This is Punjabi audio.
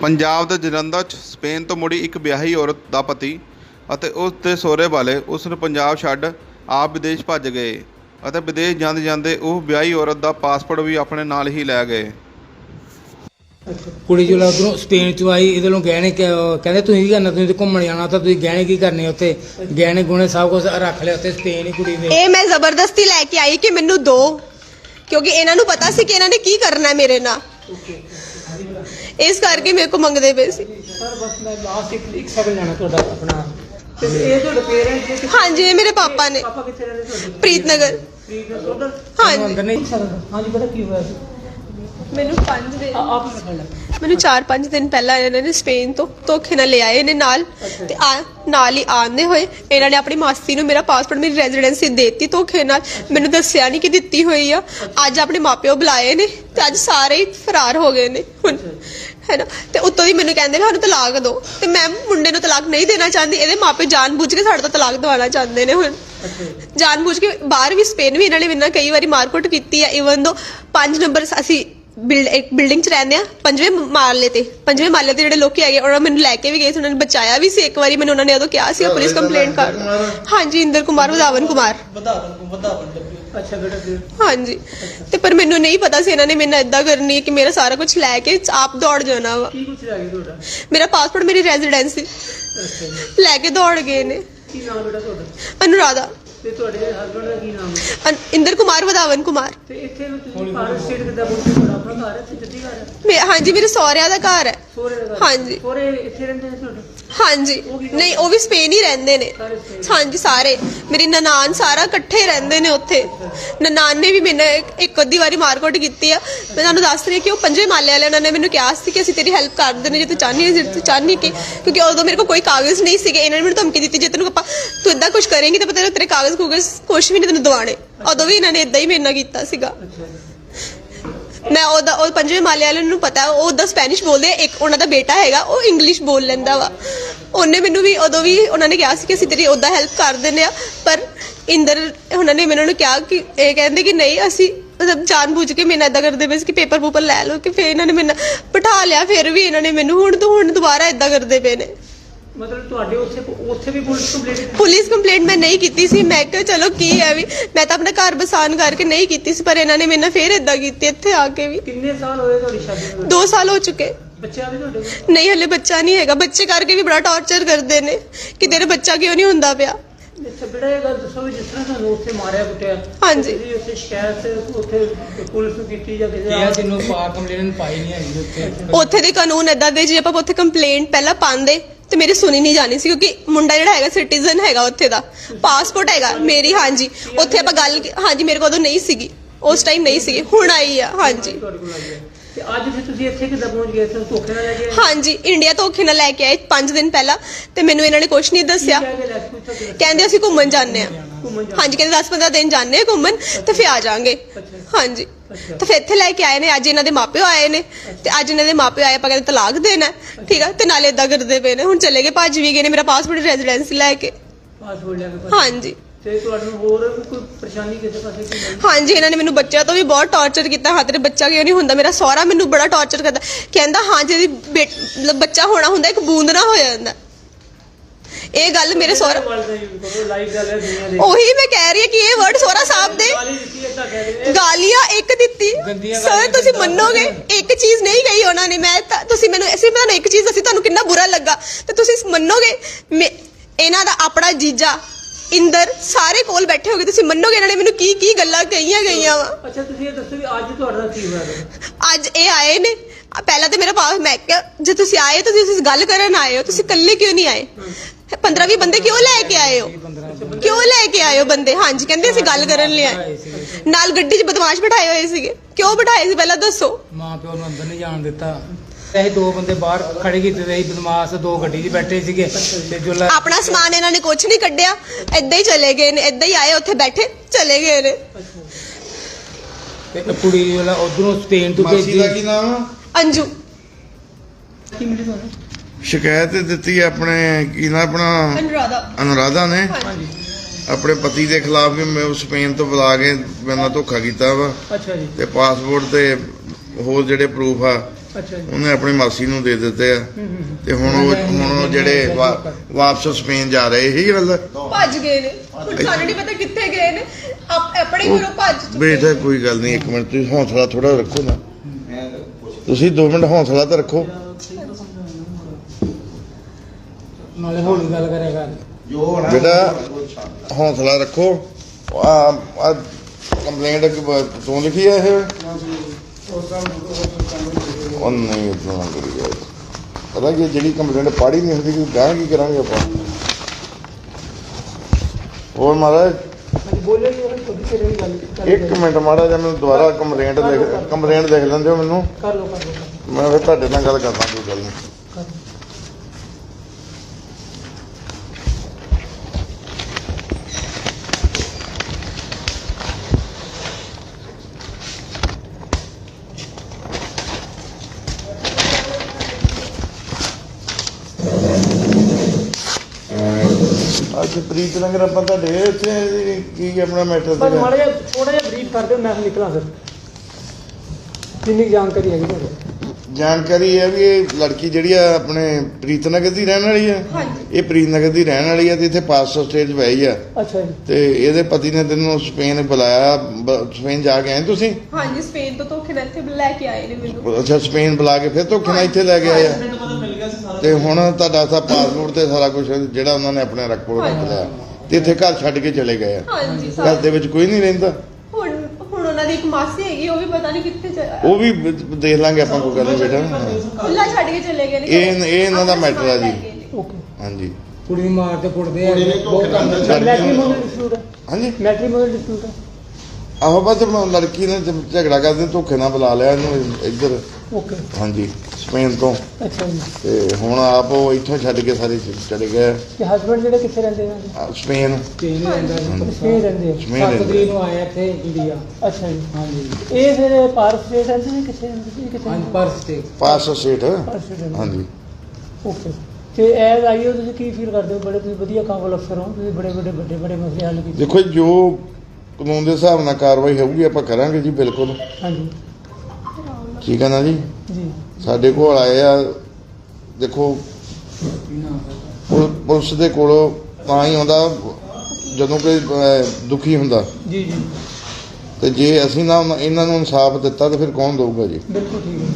ਪੰਜਾਬ ਦੇ ਜਲੰਧਰ 'ਚ ਸਪੇਨ ਤੋਂ ਮੁੜੀ ਇੱਕ ਵਿਆਹੀ ਔਰਤ ਦਾ ਪਤੀ ਅਤੇ ਉਸ ਦੇ ਸਹੁਰੇ ਵਾਲੇ ਉਸ ਨੂੰ ਪੰਜਾਬ ਛੱਡ ਆਪ ਵਿਦੇਸ਼ ਭੱਜ ਗਏ ਅਤੇ ਵਿਦੇਸ਼ ਜਾਂਦੇ ਜਾਂਦੇ ਉਹ ਵਿਆਹੀ ਔਰਤ ਦਾ ਪਾਸਪੋਰਟ ਵੀ ਆਪਣੇ ਨਾਲ ਹੀ ਲੈ ਗਏ। ਕੁੜੀ ਜਿਹੜਾ ਉਧਰੋਂ ਸਪੇਨ ਚ ਆਈ ਇਹਦੇ ਨੂੰ ਗਹਿਣੇ ਕਿ- ਕਹਿੰਦੇ ਤੁਸੀਂ ਕੀ ਕਰਨਾ ਤੁਸੀਂ ਤੇ ਘੁੰਮਣ ਜਾਣਾ ਤਾਂ ਤੁਸੀਂ ਗਹਿਣੇ ਕੀ ਕਰਨੇ ਉੱਥੇ? ਗਹਿਣੇ ਗੁਣੇ ਸਭ ਕੁਝ ਰੱਖ ਲਿਆ ਉੱਥੇ ਸਪੇਨ ਹੀ ਕੁੜੀ ਦੇ ਇਹ ਮੈਂ ਜ਼ਬਰਦਸਤੀ ਲੈ ਕੇ ਆਈ ਕਿ ਮੈਨੂੰ ਦੋ ਕਿਉਂਕਿ ਇਹਨਾਂ ਨੂੰ ਪਤਾ ਸੀ ਕਿ ਇਹਨਾਂ ਨੇ ਕੀ ਕਰਨਾ ਹੈ ਮੇਰੇ ਨਾਲ। ਇਸ ਕਰਕੇ ਮੇਰੇ ਕੋ ਮੰਗਦੇ ਪਏ ਸੀ। ਸਰ ਬਸ ਮੈਂ ਲਾਸਟ ਇੱਕ ਇੱਕ ਸੈਕਿੰਡ ਲੈਣਾ ਤੁਹਾਡਾ ਆਪਣਾ। ਤੇ ਇਹ ਤੁਹਾਡੇ ਪੇਰੈਂਟਸ ਹਾਂਜੀ ਇਹ ਮੇਰੇ ਪਾਪਾ ਨੇ। ਪਾਪਾ ਕਿੱਥੇ ਰਹਿੰਦੇ ਤੁਹਾਡੇ? ਪ੍ਰੀਤਨਗਰ ਉਧਰ? ਹਾਂਜੀ। ਅੰਦਰ ਨਹੀਂ ਸਕਦਾ ਹਾਂਜੀ ਬੜਾ ਕੀ ਹੋਇਆ ਸੀ? ਮੈਨੂੰ 5 ਦਿਨ ਮੈਨੂੰ 4-5 ਦਿਨ ਪਹਿਲਾਂ ਇਹਨਾਂ ਨੇ ਸਪੇਨ ਤੋਂ ਧੋਖੇ ਨਾਲ ਲੈ ਆਏ ਨੇ ਨਾਲ ਤੇ ਆ ਨਾਲ ਹੀ ਆਂਦੇ ਹੋਏ ਇਹਨਾਂ ਨੇ ਆਪਣੀ ਮਾਸੀ ਨੂੰ ਮੇਰਾ ਪਾਸਪੋਰਟ ਮੇਰੀ ਰੈਜ਼ੀਡੈਂਸੀ ਦੇਤੀ ਧੋਖੇ ਨਾਲ। ਮੈਨੂੰ ਦੱਸਿਆ ਨਹੀਂ ਕਿ ਦਿੱਤੀ ਹੋਈ ਆ। ਅੱਜ ਆਪਣੇ ਮਾਪਿਓ ਬੁਲਾਏ ਨੇ ਤੇ ਅੱਜ ਸਾਰੇ ਹੀ ਫਰਾਰ ਹੋ ਗਏ ਨੇ। ਹੁਣ ਹੈਨਾ? ਤੇ ਉੱਤੋਂ ਦੀ ਮੈਨੂੰ ਕਹਿੰਦੇ ਨੇ ਸਾਨੂੰ ਤਲਾਕ ਦਿਓ। ਤੇ ਮੈਂ ਮੁੰਡੇ ਨੂੰ ਤਲਾਕ ਨਹੀਂ ਦੇਣਾ ਚਾਹੁੰਦੀ ਇਹਦੇ ਮਾਪੇ ਜਾਣਬੁੱਝ ਕੇ ਸਾਡੇ ਤੋਂ ਤਲਾਕ ਦਿਵਾਉਣਾ ਚਾਹੁੰਦੇ ਨੇ ਹੁਣ। ਜਾਣਬੁੱਝ ਕੇ ਬਾਹਰ ਵੀ ਸਪੇਨ ਵੀ ਇਹਨਾਂ ਨੇ ਮੇਰੇ ਨਾਲ ਕਈ ਵਾਰੀ ਮਾਰਕੁੱਟ ਕੀਤੀ ਆ ਇਵਨ ਦੋ 5 ਨੰਬਰ ਅਸੀਂ ਬਿਲਡ ਇੱਕ ਬਿਲਡਿੰਗ 'ਚ ਰਹਿੰਦੇ ਆ ਪੰਜਵੇਂ ਮਾਲੇ ਤੇ। ਪੰਜਵੇਂ ਮਾਲੇ ਤੇ ਜਿਹੜੇ ਲੋਕੀ ਹੈਗੇ ਉਹਨਾਂ ਮੈਨੂੰ ਲੈ ਕੇ ਵੀ ਗਏ ਸੀ ਉਹਨਾਂ ਨੇ ਬਚਾਇਆ ਵੀ ਸੀ। ਇੱਕ ਵਾਰੀ ਮੈਨੂੰ ਉਹਨਾਂ ਨੇ ਉਦੋਂ ਕਿਹਾ ਸੀ ਪੁਲਿਸ ਕੰਪਲੇਂਟ ਕਰ ਹਾਂਜੀ ਇੰਦਰ ਕੁਮਾਰ ਵਧਾਵਨ ਕੁਮਾਰ। ਅੱਛਾ ਬੇਟਾ ਫਿਰ ਹਾਂਜੀ। ਤੇ ਪਰ ਮੈਨੂੰ ਨਹੀਂ ਪਤਾ ਸੀ ਇਹਨਾਂ ਨੇ ਮੇਰੇ ਨਾਲ ਇਦਾਂ ਕਰਨੀ ਹੈ ਕਿ ਮੇਰਾ ਸਾਰਾ ਕੁਝ ਲੈ ਕੇ ਆਪ ਦੌੜ ਜਾਣਾ ਵਾ। ਕੀ ਕੁਝ ਰਹਿ ਗਿਆ ਤੁਹਾਡਾ? ਮੇਰਾ ਪਾਸਪੋਰਟ ਮੇਰੀ ਰੈਜ਼ੀਡੈਂਸੀ। ਲੈ ਕੇ ਦੌੜ ਗਏ ਨੇ। ਕੀ ਨਾਮ ਬੇਟਾ ਤੁਹਾਡਾ? ਅਨੁਰਾਧਾ। ਤੇ ਤੁਹਾਡੇ ਹਸਬੰਡ ਦਾ ਕੀ ਨਾਮ ਹੈ? ਅਨ- ਇੰਦਰ ਕੁਮਾਰ ਵਧਾਵਨ ਕੁਮਾਰ। ਤੇ ਇੱਥੇ ਵੀ ਤੁਸੀਂ ਭਾਰਤ ਸਟੇਟ ਕਿੱਦਾਂ ਪਹੁੰਚੇ ਤੁਹਾਡਾ ਆਪਣਾ ਘਰ ਹੈ? ਤੇ ਜੱਦੀ ਘਰ ਹੈ? ਮੇ- ਹਾਂਜੀ ਮੇਰੇ ਸਹੁਰਿਆਂ ਦਾ ਘਰ ਹੈ। ਸੋਰੇ ਦਾ ਘਰ? ਹਾਂਜੀ। ਸੋਰੇ ਇੱਥੇ ਰਹਿੰਦੇ ਨੇ ਤੁਹਾਡੇ? ਹਾਂਜੀ। ਨਹੀਂ ਉਹ ਵੀ ਸਪੇਨ ਹੀ ਰਹਿੰਦੇ ਨੇ। ਸਾਰੇ ਹਾਂਜੀ ਸਾਰੇ। ਮੇਰੀ ਨਨਾਨ ਸਾਰਾ ਇਕੱਠੇ ਰਹਿੰਦੇ ਨੇ ਉੱਥੇ। ਨਨਾਨ ਨੇ ਵੀ ਮੈਨੂੰ ਇੱਕ- ਇੱਕ ਅੱਧੀ ਵਾਰੀ ਮਾਰਕੁੱਟ ਕੀਤੀ ਆ। ਮੈਂ ਤੁਹਾਨੂੰ ਦੱਸ ਰਹੀ ਹਾਂ ਕਿ ਉਹ ਪੰਜਵੇਂ ਮਾਲੇ ਵਾਲੇ ਉਹਨਾਂ ਨੇ ਮੈਨੂੰ ਕਿਹਾ ਸੀ ਕਿ ਅਸੀਂ ਤੇਰੀ ਹੈਲਪ ਕਰ ਦਿੰਦੇ ਜੇ ਤੂੰ ਚਾਹਨੀ ਹੈ ਜੇ ਤੂੰ ਚਾਹਨੀ ਕਿ ਕਿਉਂਕਿ ਉਦੋਂ ਮੇਰੇ ਕੋਲ ਕੋਈ ਕਾਗਜ਼ ਨਹੀਂ ਸੀਗੇ। ਇਹਨਾਂ ਨੇ ਮੈਨੂੰ ਧਮਕੀ ਦਿੱਤੀ ਜੇ ਤੈਨੂੰ ਆਪਾਂ ਤੂੰ ਇਦਾਂ ਕੁਝ ਕਰੇਂਗੀ ਤਾਂ ਪਤਾ ਤੇਰੇ ਕਾਗਜ਼ ਕੂਗਜ਼ ਕੁਝ ਵੀ ਨਹੀਂ ਤੈਨੂੰ ਦਵਾਣੇ ਉਦੋਂ ਵੀ ਇਹਨਾਂ ਨੇ ਇਦਾਂ ਹੀ ਮੇਰੇ ਨਾਲ ਕੀਤਾ ਸੀਗਾ। ਮੈਂ ਉਹਦਾ ਉਹ ਪੰਜਵੇਂ ਮਾਲੇ ਵਾਲੇ ਨੂੰ ਪਤਾ ਉਹ ਉਹਦਾ ਸਪੈਨਿਸ਼ ਬੋਲਦੇ ਆ, ਇੱਕ ਉਹਨਾਂ ਦਾ ਬੇਟਾ ਹੈਗਾ ਉਹ ਇੰਗਲਿਸ਼ ਬੋਲ ਲੈਂਦਾ ਵਾ। ਉਹਨੇ ਮੈਨੂੰ ਵੀ ਉਦੋਂ ਵੀ ਉਹਨਾਂ ਨੇ ਕਿਹਾ ਸੀ ਕਿ ਅਸੀਂ ਤੇਰੀ ਉਹਦਾ ਹੈਲਪ ਕਰ ਦਿੰਦੇ ਆ ਪਰ ਇੰਦਰ ਉਹਨਾਂ ਨੇ ਮੈਨੂੰ ਕਿਹਾ ਕਿ ਇਹ ਕਹਿੰਦੇ ਕਿ ਨਹੀਂ ਅਸੀਂ ਮਤਲਬ ਜਾਣਬੁੱਝ ਕੇ ਮੈਨੂੰ ਇਦਾਂ ਕਰਦੇ ਪਏ ਸੀ ਕਿ ਪੇਪਰ ਪੂਪਰ ਲੈ ਲਓ ਕਿ ਫਿਰ ਇਹਨਾਂ ਨੇ ਮੈਨੂੰ ਬਿਠਾ ਲਿਆ ਫਿਰ ਵੀ ਇਹਨਾਂ ਨੇ ਮੈਨੂੰ ਹੁਣ ਤੋਂ ਹੁਣ ਦੁਬਾਰਾ ਇਦਾਂ ਕਰਦੇ ਪਏ ਨੇ। ਮਤਲਬ ਤੁਹਾਡੇ ਉੱਥੇ ਉੱਥੇ ਵੀ ਪੁਲਿਸ ਕੰਪਲੇਂਟ ਪੁਲਿਸ ਕੰਪਲੇਂਟ ਮੈਂ ਨਹੀਂ ਕੀਤੀ ਸੀ। ਮੈਂ ਕਿਹਾ ਚਲੋ ਕੀ ਹੈ ਵੀ? ਮੈਂ ਤਾਂ ਆਪਣਾ ਘਰ ਬਸਾਨ ਕਰਕੇ ਨਹੀਂ ਕੀਤੀ ਸੀ ਪਰ ਇਹਨਾਂ ਨੇ ਮੇਰੇ ਨਾਲ ਫਿਰ ਇਦਾਂ ਕੀਤੀ ਇੱਥੇ ਆ ਕੇ ਵੀ। ਕਿੰਨੇ ਸਾਲ ਹੋਏ ਤੁਹਾਡੀ ਸ਼ਾਦੀ ਨੂੰ? 2 ਸਾਲ ਹੋ ਚੁੱਕੇ। ਬੱਚਾ ਵੀ ਤੁਹਾਡੇ ਕੋਲ? ਨਹੀਂ ਹਲੇ ਬੱਚਾ ਨਹੀਂ ਹੈਗਾ। ਬੱਚੇ ਕਰਕੇ ਵੀ ਬੜਾ ਟੌਰਚਰ ਕਰਦੇ ਨੇ ਕਿ ਤੇਰਾ ਬੱਚਾ ਕਿਉਂ ਨਹੀਂ ਹੁੰਦਾ ਪਿਆ। ਅੱਛਾ ਬੇਟਾ ਇਹ ਗੱਲ ਦੱਸੋ ਵੀ ਜਿਸ ਤਰ੍ਹਾਂ ਤੁਹਾਨੂੰ ਉੱਥੇ ਮਾਰਿਆ ਕੁੱਟਿਆ। ਹਾਂਜੀ। ਤੁਸੀਂ ਉੱਥੇ ਸ਼ਿਕਾਇਤ ਉੱਥੇ ਪੁਲਿਸ ਨੂੰ ਕੀਤੀ ਜਾਂ ਕਿਸੇ ਇਹ ਪਾ ਕੰਪਲੇਨ ਪਾਈ ਨਹੀਂ ਹੈਗੀ ਉੱਥੇ। ਉੱਥੇ ਦੇ ਕਾਨੂੰਨ ਏਦਾਂ ਦੇ ਜੇ ਆਪਾਂ ਉੱਥੇ ਕੰਪਲੇਂਟ ਪਹਿਲਾਂ ਪਾਉਂਦੇ ਤੇ ਮੇਰੀ ਸੁਣੀ ਨਹੀਂ ਜਾਣੀ ਸੀ ਕਿਉਂਕਿ ਮੁੰਡਾ ਜਿਹੜਾ ਹੈਗਾ ਸਿਟੀਜ਼ਨ ਹੈਗਾ ਉੱਥੇ ਦਾ ਪਾਸਪੋਰਟ ਹੈਗਾ ਮੇਰੀ ਹਾਂਜੀ। ਉੱਥੇ ਆਪਾਂ ਗੱਲ ਹਾਂਜੀ ਮੇਰੇ ਕੋਲ ਉਦੋਂ ਨਹੀਂ ਸੀਗੀ ਉਸ ਟਾਈਮ ਨਹੀਂ ਸੀਗੀ ਹੁਣ ਆਈ ਆ ਹਾਂਜੀ। ਤੁਹਾਡੇ ਕੋਲ ਆ। ਗਿਆ ਤੇ ਅੱਜ ਫਿਰ ਤੁਸੀਂ ਇੱਥੇ ਕਿੱਦਾਂ ਪਹੁੰਚ ਗਏ? ਇੱਥੇ ਧੋਖੇ ਨਾਲ ਲੈ ਕੇ ਆਏ? ਹਾਂਜੀ ਇੰਡੀਆ ਤੋਂ ਔਖੇ ਨਾਲ ਲੈ ਕੇ ਆਏ 5 ਦਿਨ ਪਹਿਲਾਂ ਤੇ ਮੈਨੂੰ ਇਹਨਾਂ ਨੇ ਕੁਝ ਨਹੀਂ ਦੱਸਿਆ। ਕੀ ਕਹਿ ਕੇ ਲੈ ਕੇ ਪੁੱਛੋ ਕਿ ਕਹਿੰਦੇ ਅਸੀਂ ਘੁੰਮਣ ਜਾਂਦੇ ਆ ਘੁੰਮਣ ਜਾ ਹਾਂਜੀ ਕਹਿੰਦੇ 10-15 ਦਿਨ ਜਾਂਦੇ ਆ ਘੁੰਮਣ ਤੇ ਫਿਰ ਆ ਜਾਾਂਗੇ। ਹਾਂਜੀ। ਤੇ ਫਿਰ ਇੱਥੇ ਲੈ ਕੇ ਆਏ ਨੇ ਅੱਜ ਇਹਨਾਂ ਦੇ ਮਾਪਿਓ ਆਏ ਨੇ ਤੇ ਅੱਜ ਇਹਨਾਂ ਦੇ ਮਾਪਿਓ ਆਏ ਆਪਾਂ ਕਹਿੰਦੇ ਤਲਾਕ ਦੇਣਾ ਹੈ, ਠੀਕ ਆ? ਤੇ ਨਾਲੇ ਇਦਾਂ ਕਰਦੇ ਪਏ ਨੇ ਹੁਣ ਚਲੇ ਗਏ ਭੱਜ ਵੀ ਗਏ ਨੇ ਮੇਰਾ ਪਾਸਪੋਰਟ ਰੈਜ਼ੀਡੈਂਸੀ ਲੈ ਕੇ। ਪਾਸਪੋਰਟ ਲੈ ਕੇ ਹਾਂਜੀ। ਤੇ ਤੁਹਾਨੂੰ ਹੋਰ ਵੀ ਕੋਈ ਪਰੇਸ਼ਾਨੀ ਕਿਸੇ ਪਾਸੇ ਕੀ ਨਹੀਂ? ਹਾਂਜੀ ਇਹਨਾਂ ਨੇ ਮੈਨੂੰ ਬੱਚਿਆਂ ਤੋਂ ਵੀ ਬਹੁਤ ਟੌਰਚਰ ਕੀਤਾ ਹਾਂ ਤੇਰੇ ਬੱਚਾ ਕਿਉਂ ਨਹੀਂ ਹੁੰਦਾ ਮੇਰਾ ਸਹੁਰਾ ਮੈਨੂੰ ਬੜਾ ਟੌਰਚਰ ਕਰਦਾ ਕਹਿੰਦਾ ਹਾਂ ਮਤਲਬ ਬੱਚਾ ਹੋਣਾ ਹੁੰਦਾ ਇੱਕ ਬੂੰਦ ਨਾ ਹੋ ਜਾਂਦਾ। ਇਹ ਗੱਲ ਮੇਰੇ ਸਹੁਰਾ ਗੱਲ ਦਾ ਯੂਜ਼ ਕਰੋ ਲਾਈਵ ਗੱਲ ਹੈ ਦੁਨੀਆ ਦੇ। ਉਹੀ ਮੈਂ ਕਹਿ ਰਹੀ ਹਾਂ ਕਿ ਇਹ ਵਰਡ ਸਹੁਰਾ ਸਾਹਿਬ ਦੇ ਗਾਲੀ ਦਿੱਤੀ ਏਦਾਂ ਕਹਿ ਰਹੇ ਗਾਲੀਆਂ ਇੱਕ ਦਿੱਤੀ। ਗੰਦੀਆਂ ਸਰ ਗਾਲੀਆਂ ਤੁਸੀਂ ਮੰਨੋਗੇ? ਇੱਕ ਚੀਜ਼ ਨਹੀਂ ਕਹੀ ਉਹਨਾਂ ਨੇ। ਮੈਂ ਤਾਂ- ਤੁਸੀਂ ਮੈਨੂੰ ਅਸੀਂ ਤੁਹਾਨੂੰ ਇੱਕ ਚੀਜ਼ ਅਸੀਂ ਤੁਹਾਨੂੰ ਕਿੰਨਾ ਬੁਰਾ ਲੱਗਾ। ਤੇ ਤੁਸੀਂ ਮੰਨੋਗੇ? ਮੈਂ- ਇਹਨਾਂ ਦਾ ਆਪਣਾ ਜੀਜਾ ਇੰਦਰ ਸਾਰੇ ਕੋਲ ਬੈਠੇ ਹੋਗੇ। ਤੁਸੀਂ ਮੰਨੋਗੇ ਇਹਨਾਂ ਨੇ ਮੈਨੂੰ ਕੀ ਕੀ ਗੱਲਾਂ ਕਹੀਆਂ ਗਈਆਂ ਵਾ? ਅੱਛਾ ਤੁਸੀਂ ਇਹ ਦੱਸੋ ਵੀ ਅੱਜ ਤੁਹਾਡਾ ਕੀ ਹੋਇਆ? ਅੱਜ ਇਹ ਆਏ ਨੇ। ਪਹਿਲਾਂ ਤੇ ਮੇਰਾ ਪਾਸ ਮੈਂ ਕਿਹਾ ਜੇ ਤੁਸੀਂ ਆਏ ਤਾਂ ਤੁਸੀਂ ਗੱਲ ਕਰਨ ਆਏ ਹੋ ਤੁਸੀਂ ਇਕੱਲੇ ਕਿਉਂ ਨਹੀਂ ਆਏ? 15 20 ਬੰਦੇ ਕਿਉਂ ਲੈ ਕੇ ਆਏ ਹੋ? ਕਿਉਂ ਲੈ ਕੇ ਆਏ ਹੋ ਬੰਦੇ? ਹਾਂਜੀ ਕਹਿੰਦੇ ਅਸੀਂ ਗੱਲ ਕਰਨ ਲਈ ਆਏ। ਨਾਲ ਗੱਡੀ 'ਚ ਬਦਮਾਸ਼ ਬਿਠਾਏ ਹੋਏ ਸੀਗੇ। ਕਿਉਂ ਬਿਠਾਏ ਸੀ? ਪਹਿਲਾਂ ਦੱਸੋ। ਮਾਂ ਪਿਓ ਨੂੰ ਅੰਦਰ ਨਹੀਂ ਜਾਣ ਦਿੱਤਾ। ਇਹ ਦੋ ਬੰਦੇ ਬਾਹਰ ਖੜੇ ਕੀਤੇ ਤੇ ਸੀ ਬਦਮਾਸ਼ ਦੋ ਗੱਡੀ 'ਚ ਬੈਠੇ ਸੀਗੇ। ਤੇ ਜੋ ਲੈ- ਆਪਣਾ ਸਮਾਨ ਇਹਨਾਂ ਨੇ ਕੁਝ ਨਹੀਂ ਕੱਢਿਆ। ਏਦਾਂ ਹੀ ਚਲੇ ਗਏ ਨੇ ਏਦਾਂ ਹੀ ਆਏ ਉੱਥੇ ਬੈਠੇ ਚਲੇ ਗਏ ਨੇ। ਤੇ ਇੱਕ ਕੁੜੀ ਜਿਹੜਾ ਉਧਰੋਂ ਸਪੇਨ ਤੋਂ ਮਾਸੀ ਦਾ ਕੀ ਭੇਜੀ ਨਾਮ? ਆ ਅੰਜੂ। ਕੀ ਮਿਲੀ ਤੁਹਾਨੂੰ? ਸ਼ਿਕਾਇਤ ਦਿੱਤੀ ਹੈ ਆਪਣੇ ਕੀ ਨਾ ਆਪਣਾ? ਅਨੁਰਾਧਾ। ਅਨੁਰਾਧਾ ਨੇ? ਹਾਂਜੀ। ਆਪਣੇ ਪਤੀ ਦੇ ਖਿਲਾਫ ਵੀ ਮੈਂ ਸਪੇਨ ਤੋਂ ਬੁਲਾ ਕੇ ਮੇਰੇ ਨਾਲ ਧੋਖਾ ਕੀਤਾ ਵਾ। ਅੱਛਾ ਜੀ। ਤੇ ਪਾਸਪੋਰਟ ਤੇ ਹੋਰ ਜਿਹੜੇ ਪ੍ਰੂਫ ਆ ਅੱਛਾ ਜੀ। ਉਹਨੇ ਆਪਣੀ ਮਾਸੀ ਨੂੰ ਦੇ ਦਿੱਤੇ ਆ। ਹੂੰ ਹੂੰ ਤੇ ਹੁਣ ਉਹ ਹੁਣ ਉਹ ਜਿਹੜੇ ਵਾ- ਵਾਪਸ ਸਪੇਨ ਜਾ ਰਹੇ ਇਹੀ ਗੱਲ ਆ? ਭੱਜ ਗਏ ਨੇ। ਹੁਣ ਸਾਨੂੰ ਨਹੀਂ ਪਤਾ ਕਿੱਥੇ ਗਏ ਨੇ। ਆਪ- ਆਪਣੇ ਘਰੋਂ ਭੱਜ ਚੁੱਕੇ ਬੇਟਾ ਕੋਈ ਗੱਲ ਨਹੀਂ ਇੱਕ ਮਿੰਟ ਤੁਸੀਂ ਹੌਸਲਾ ਥੋੜਾ ਰੱਖੋ ਨਾ। ਤੁਸੀਂ 2 ਮਿੰਟ ਹੌਸਲਾ ਤਾਂ ਰੱਖੋ। ਨਾਲੇ ਹੌਲੀ ਗੱਲ ਕਰਿਆ ਕਰ। ਬੇਟਾ ਹੌਸਲਾ ਰੱਖੋ। ਆ ਆ ਕੰਪਲੇਂਟ ਤੂੰ ਲਿਖੀ ਹੈ ਇਹ? ਉਹ ਨਹੀਂ ਨਾ ਕਰੀ ਜਾਏ ਪਤਾ ਕਿ ਜਿਹੜੀ ਕੰਪਲੇਂਟ ਪੜ੍ਹੀ ਨਹੀਂ ਹੁੰਦੀ ਕਿ ਗਾਂ ਕੀ ਕਰਾਂਗੇ ਆਪਾਂ? ਹੋਰ ਮਹਾਰਾਜ? ਬੋਲੇ ਜੀ ਉਹ ਤੁਹਾਡੀ ਕਿਹੜੀ ਗੱਲ ਕਰ ਇੱਕ ਮਿੰਟ ਮਾੜਾ ਜਿਹਾ ਮੈਨੂੰ ਦੁਬਾਰਾ ਕੰਪਲੇਂਟ ਲਿਖ ਕੰਪਲੇਂਟ ਲਿਖ ਲੈਂਦੇ ਹੋ ਮੈਨੂੰ? ਕਰ ਲਓ ਕਰ ਲਓ। ਮੈਂ ਫਿਰ ਤੁਹਾਡੇ ਨਾਲ ਗੱਲ ਕਰਦਾ ਕੋਈ ਗੱਲ ਨਹੀਂ। ਅੱਜ ਪ੍ਰੀਤ ਨਗਰ ਆਪਾਂ ਤੁਹਾਡੇ ਇੱਥੇ ਜੀ ਕੀ ਆਪਣਾ ਮੈਟਰ ਸੀਗਾ? ਮਾੜਾ ਜਿਹਾ ਥੋੜਾ ਜਿਹਾ ਬਰੀਫ ਕਰ ਦਿਓ ਮੈਂ ਫਿਰ ਨਿਕਲਾਂ ਫਿਰ। ਕਿੰਨੀ ਜਾਣਕਾਰੀ ਹੈਗੀ ਤੁਹਾਡੇ? ਜਾਣਕਾਰੀ ਹੈ ਵੀ ਇਹ ਲੜਕੀ ਜਿਹੜੀ ਆ ਆਪਣੇ ਪ੍ਰੀਤ ਨਗਰ ਦੀ ਰਹਿਣ ਵਾਲੀ ਹੈ ਹਾਂਜੀ। ਇਹ ਪ੍ਰੀਤ ਨਗਰ ਦੀ ਰਹਿਣ ਵਾਲੀ ਹੈ ਤੇ ਇੱਥੇ ਪਾਸਪੋਰਟ ਸਟੇਜ ਪਈ ਆ। ਅੱਛਾ ਜੀ। ਤੇ ਇਹਦੇ ਪਤੀ ਨੇ ਤੈਨੂੰ ਸਪੇਨ ਬੁਲਾਇਆ ਬ- ਸਪੇਨ ਜਾ ਕੇ ਆਏ ਤੁਸੀਂ? ਹਾਂਜੀ ਸਪੇਨ ਤੋਂ ਧੋਖੇ ਨਾਲ ਇੱਥੇ ਲੈ ਕੇ ਆਏ ਨੇ ਮੈਨੂੰ। ਅੱਛਾ ਸਪੇਨ ਬੁਲਾ ਕੇ ਫਿਰ ਧੋਖੇ ਨਾਲ ਇੱਥੇ ਲੈ ਕੇ ਆਏ ਆ। ਤੇ ਹੁਣ ਤੁਹਾਡਾ ਸਾ ਪਾਸਪੋਰਟ ਤੇ ਸਾਰਾ ਕੁਝ ਜਿਹੜਾ ਉਹਨਾਂ ਨੇ ਆਪਣੇ ਰੱਖੋ ਰੱਖ ਲਿਆ। ਤੇ ਇੱਥੇ ਘਰ ਛੱਡ ਕੇ ਚਲੇ ਗਏ ਆ। ਹਾਂਜੀ ਘਰ ਸਰ ਦੇ ਵਿੱਚ ਕੋਈ ਨਹੀਂ ਰਹਿੰਦਾ। ਹੁਣ ਹੁਣ ਉਹਨਾਂ ਦੀ ਇੱਕ ਮਾਸੀ ਹੈਗੀ ਉਹ ਵੀ ਪਤਾ ਨਹੀਂ ਕਿੱਥੇ ਉਹ ਵੀ ਬ- ਦੇਖ ਲਾਂਗੇ ਆਪਾਂ ਕੋਈ ਗੱਲ ਨਹੀਂ ਬੇਟਾ ਖੁੱਲਾ ਛੱਡ ਕੇ ਚਲੇ ਗਏ ਨੇ। ਇਹ- ਇਹ ਇਹਨਾਂ ਦਾ matter ਆ ਜੀ। ਨੇ। ਓਕੇ। ਹਾਂਜੀ। ਕੁੜੀ ਨੂੰ ਮਾਰ ਤੇ ਕੁੱਟਦੇ ਆ। ਬਹੁਤ ਮੈਟ੍ਰੀਮੋਨੀਅਲ ਡਿਸਪਿਊਟ ਹੈ। ਹਾਂਜੀ। ਮੈਟ੍ਰੀਮੋਨੀਅਲ ਡਿਸਪਿਊਟ ਆਹੋ ਬਸ ਮ- ਲੜਕੀ ਨੇ ਝ- ਝਗੜਾ ਕਰਦੇ ਧੋਖੇ ਨਾਲ ਬੁਲਾ ਲਿਆ ਇਹਨੂੰ ਇੱਧਰ। ਓਕੇ। ਹਾਂਜੀ ਸਪੇਨ ਤੋਂ। ਅੱਛਾ ਜੀ। ਤੇ ਹੁਣ ਆਪ ਉਹ ਇੱਥੋਂ ਛੱਡ ਕੇ ਸਾਰੇ ਚ- ਚਲੇ ਗਏ। ਤੇ ਹਸਬੰਡ ਜਿਹੜੇ ਕਿੱਥੇ ਰਹਿੰਦੇ ਨੇ ਆ, ਸਪੇਨ। ਰਹਿੰਦਾ ਜੀ। ਸਪੇਨ ਰਹਿੰਦੇ ਆ। ਸਪੇਨ ਰਹਿੰਦੇ ਤਰੀਕ ਨੂੰ ਆਇਆ ਇੱਥੇ ਇੰਡੀਆ। ਅੱਛਾ ਜੀ। ਹਾਂਜੀ। ਇਹ ਫਿਰ ਪਾਰਕ ਸਟੇਟ ਰਹਿੰਦੇ ਨੇ ਕਿੱਥੇ ਰਹਿੰਦੇ ਸੀ? ਕਿੱਥੇ ਹਾਂਜੀ ਪਰਸ ਤੇ ਪਾਸ ਰਹਿੰਦੇ ਹਾਂਜੀ। ਓਕੇ। ਤੇ ਐਜ਼ ਆਈਓ ਤੁਸੀਂ ਕੀ ਫੀਲ ਕਰਦੇ ਹੋ? ਬੜੇ ਤੁਸੀਂ ਵਧੀਆ ਕਾਬਲ ਅਫਸਰ ਹੋ। ਤੁਸੀਂ ਬੜੇ ਬੜੇ ਵੱਡੇ ਵੱਡੇ ਮਸਲੇ ਹੱਲ ਕੀਤੇ। ਦੇਖੋ ਜੀ, ਜੋ ਕਾਨੂੰਨ ਦੇ ਹਿਸਾਬ ਨਾਲ ਕਾਰਵਾਈ ਹੋਊਗੀ ਆਪਾਂ ਕਰਾਂਗੇ ਜੀ ਬਿਲਕੁਲ। ਹਾਂਜੀ। ਠੀਕ ਹੈ ਨਾ ਜੀ? ਜੀ। ਸਾਡੇ ਕੋਲ ਆਏ ਆ ਦੇਖੋ ਪੁਲ- ਪੁਲਿਸ ਦੇ ਕੋਲ ਤਾਂ ਹੀ ਆਉਂਦਾ ਜਦੋਂ ਕੋਈ ਅਹ, ਦੁਖੀ ਹੁੰਦਾ। ਜੀ ਜੀ। ਤੇ ਜੇ ਅਸੀਂ ਨਾ ਉਹਨਾਂ- ਇਹਨਾਂ ਨੂੰ ਇਨਸਾਫ ਦਿੱਤਾ ਤਾਂ ਫਿਰ ਕੌਣ ਦਊਗਾ ਜੀ? ਬਿਲਕੁਲ ਠੀਕ ਹੈ।